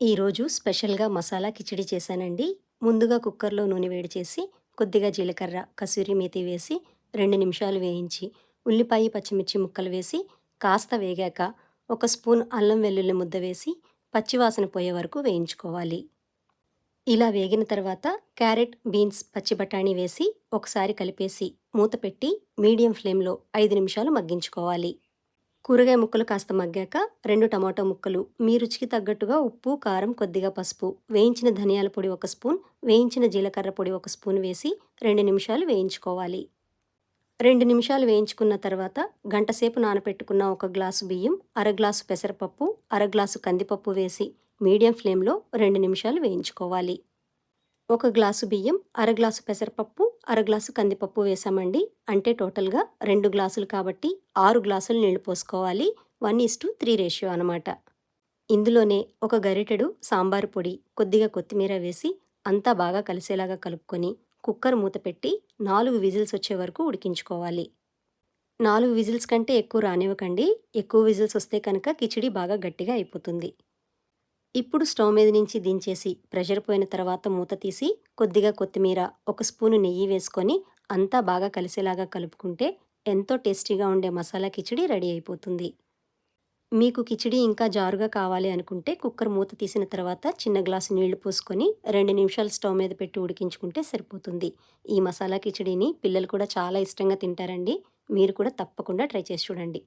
ఈరోజు స్పెషల్‌గా మసాలా కిచిడి చేశానండి. ముందుగా కుక్కర్‌లో నూనె వేడి చేసి, కొద్దిగా జీలకర్ర, కసూరి మేతి వేసి రెండు నిమిషాలు వేయించి, ఉల్లిపాయ, పచ్చిమిర్చి ముక్కలు వేసి, కాస్త వేగాక ఒక స్పూన్ అల్లం వెల్లుల్లి ముద్ద వేసి, పచ్చివాసన పోయే వరకు వేయించుకోవాలి. ఇలా వేగిన తర్వాత క్యారెట్, బీన్స్, పచ్చి బఠానీ వేసి ఒకసారి కలిపేసి మూత పెట్టి మీడియం ఫ్లేమ్‌లో ఐదు నిమిషాలు మగ్గించుకోవాలి. కూరగాయ ముక్కలు కాస్త మగ్గాక రెండు టమాటో ముక్కలు, మీ రుచికి తగ్గట్టుగా ఉప్పు, కారం, కొద్దిగా పసుపు, వేయించిన ధనియాల పొడి ఒక స్పూన్, వేయించిన జీలకర్ర పొడి ఒక స్పూన్ వేసి రెండు నిమిషాలు వేయించుకోవాలి. రెండు నిమిషాలు వేయించుకున్న తర్వాత గంటసేపు నానపెట్టుకున్న ఒక గ్లాసు బియ్యం, అర గ్లాసు పెసరపప్పు, అర గ్లాసు కందిపప్పు వేసి మీడియం ఫ్లేమ్‌లో రెండు నిమిషాలు వేయించుకోవాలి. ఒక గ్లాసు బియ్యం, అర గ్లాసు పెసరపప్పు, అర గ్లాసు కందిపప్పు వేసామండి. అంటే టోటల్‌గా రెండు గ్లాసులు కాబట్టి ఆరు గ్లాసులు నీళ్ళు పోసుకోవాలి. 1:3 రేషియో అనమాట. ఇందులోనే ఒక గరిటెడు సాంబారు పొడి, కొద్దిగా కొత్తిమీర వేసి అంతా బాగా కలిసేలాగా కలుపుకొని కుక్కర్ మూత పెట్టి నాలుగు విజిల్స్ వచ్చే వరకు ఉడికించుకోవాలి. నాలుగు విజిల్స్ కంటే ఎక్కువ రానివ్వకండి. ఎక్కువ విజిల్స్ వస్తే కనుక కిచిడి బాగా గట్టిగా అయిపోతుంది. ఇప్పుడు స్టవ్ మీద నుంచి దించేసి ప్రెషర్ పోయిన తర్వాత మూత తీసి కొద్దిగా కొత్తిమీర, ఒక స్పూను నెయ్యి వేసుకొని అంతా బాగా కలిసేలాగా కలుపుకుంటే ఎంతో టేస్టీగా ఉండే మసాలా కిచిడి రెడీ అయిపోతుంది. మీకు కిచిడి ఇంకా జారుగా కావాలి అనుకుంటే కుక్కర్ మూత తీసిన తర్వాత చిన్న గ్లాసు నీళ్ళు పోసుకొని రెండు నిమిషాలు స్టవ్ మీద పెట్టి ఉడికించుకుంటే సరిపోతుంది. ఈ మసాలా కిచిడిని పిల్లలు కూడా చాలా ఇష్టంగా తింటారండి. మీరు కూడా తప్పకుండా ట్రై చేసి చూడండి.